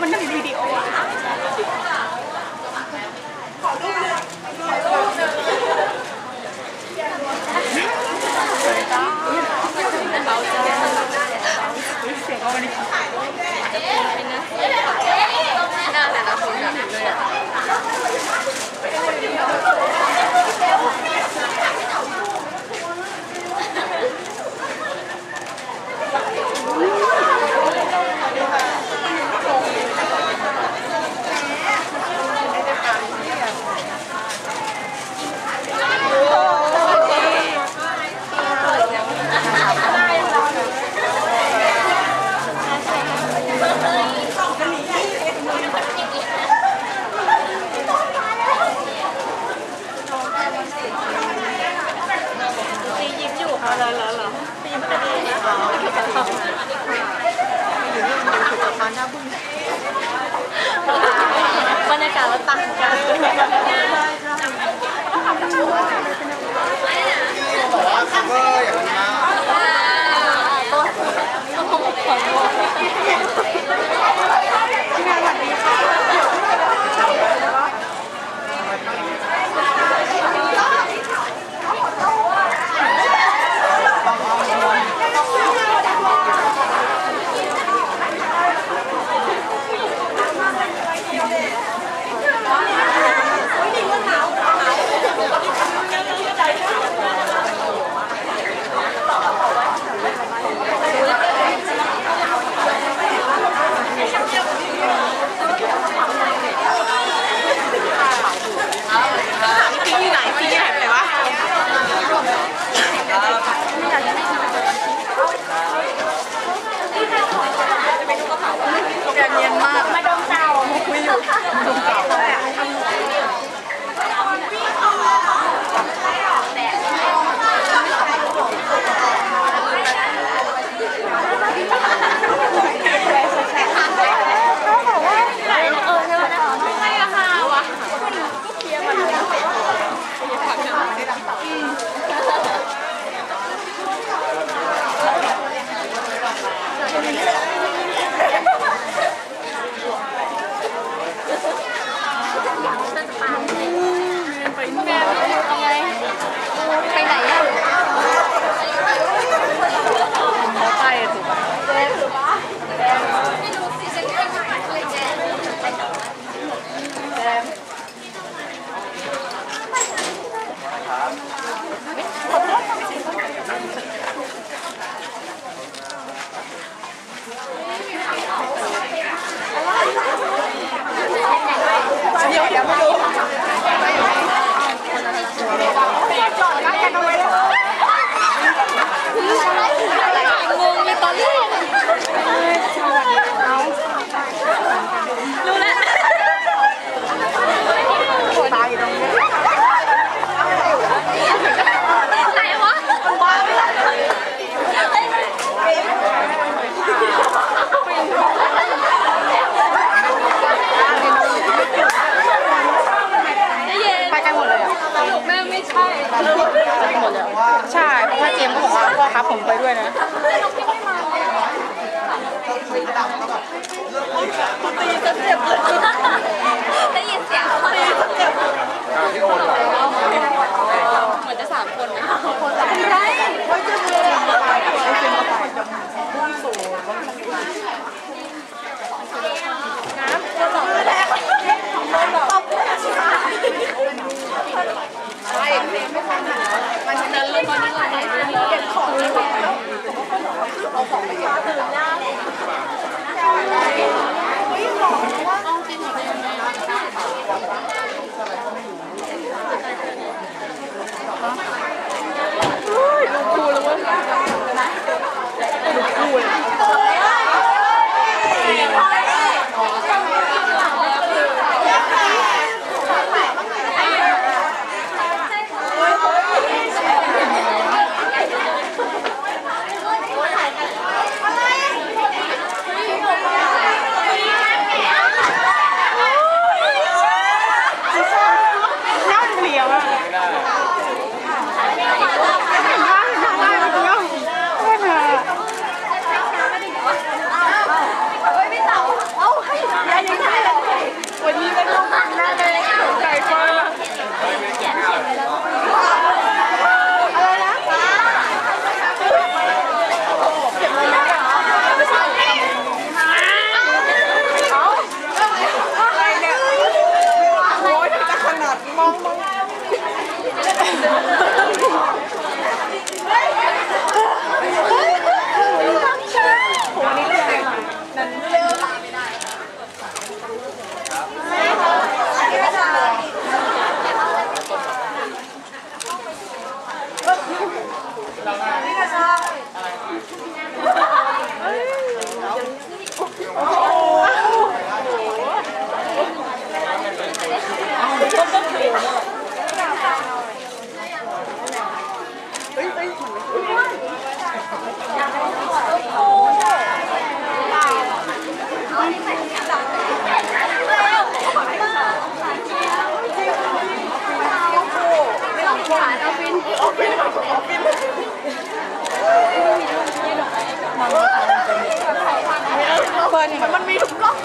I'm not on. ปียิ้มอยู่ค่ะเหรอเหรอเหรอปีมันจะดีนะอ๋ออยู่ที่สุดสะพานหน้าบึ้งบรรยากาศเราต่างกันบอกว่าคัฟเวอร์อย่างนี้นะ ครับผมไปด้วยนะตีเสียบเลยได้ยินเสียงตีเสียบที่โอนเหมือนจะสามคนนะคนลม่าจะเรียนไรไม่งสูง ماما มันมันมีทุกกล้อง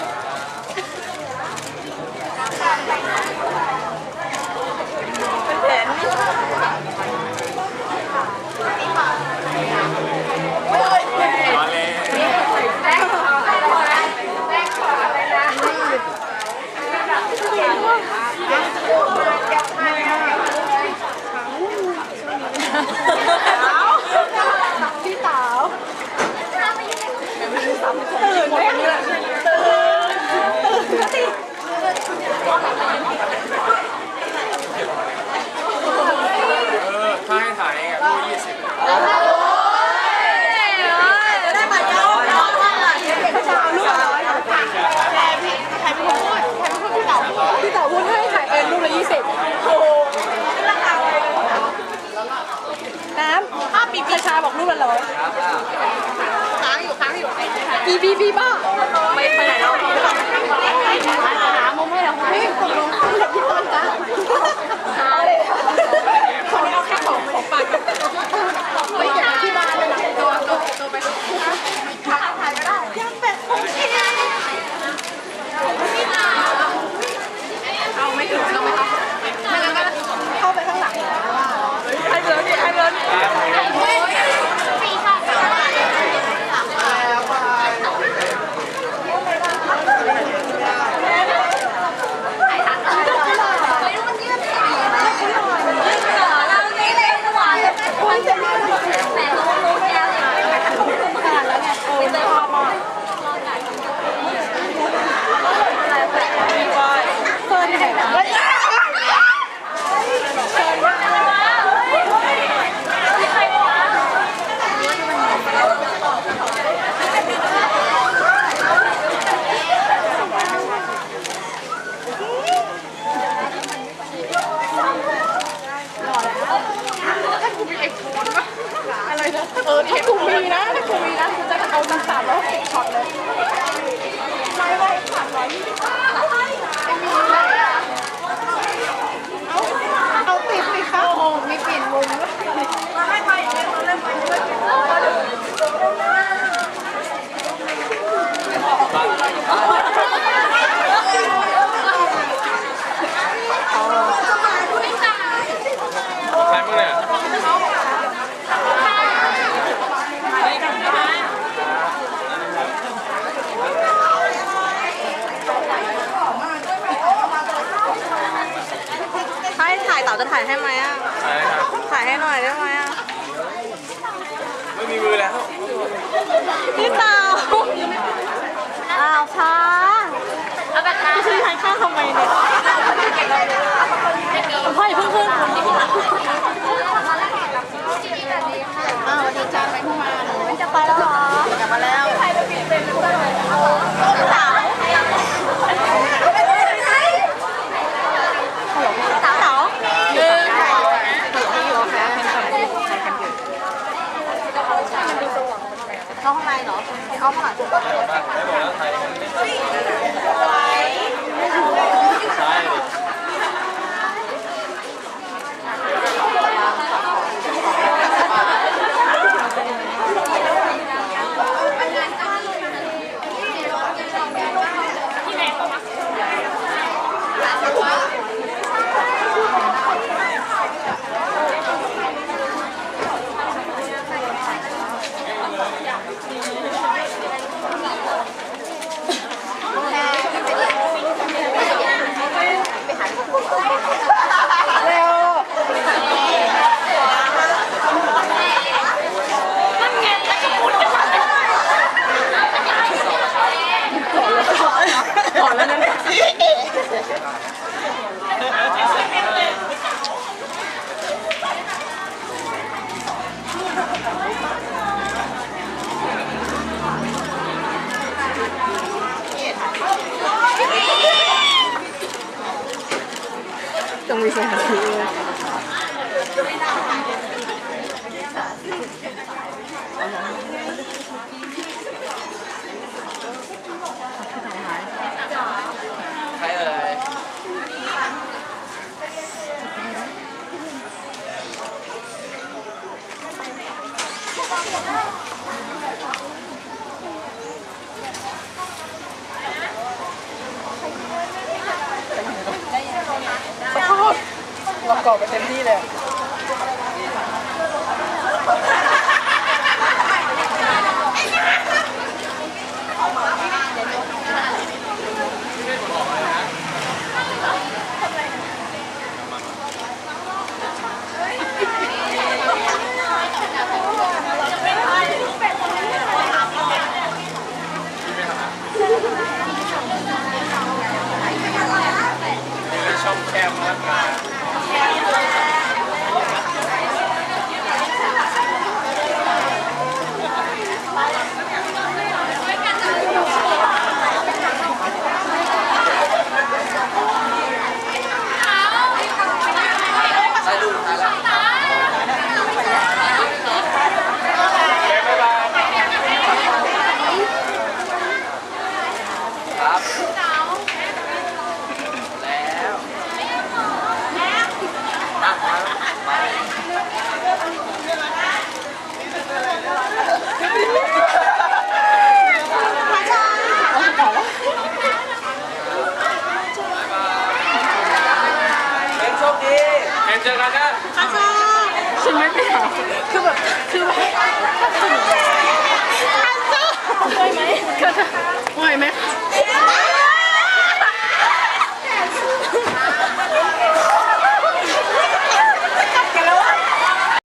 าบอกลูกละร้ลยค้างอยู่ค้างอยู่บีบีบีบ้าไปไปไหนแล้วหามุมให้เราไม่ตกลงที่ตอนจ้าขอเอาแค่ของของปาก comunidad, la comunidad พี่สาอ้าวช้าเอาแบบนั้นคือทานข้าวทำไมเนี่ย เหรอเขาผ่านตัว ประกอบไปเต็มที่เลย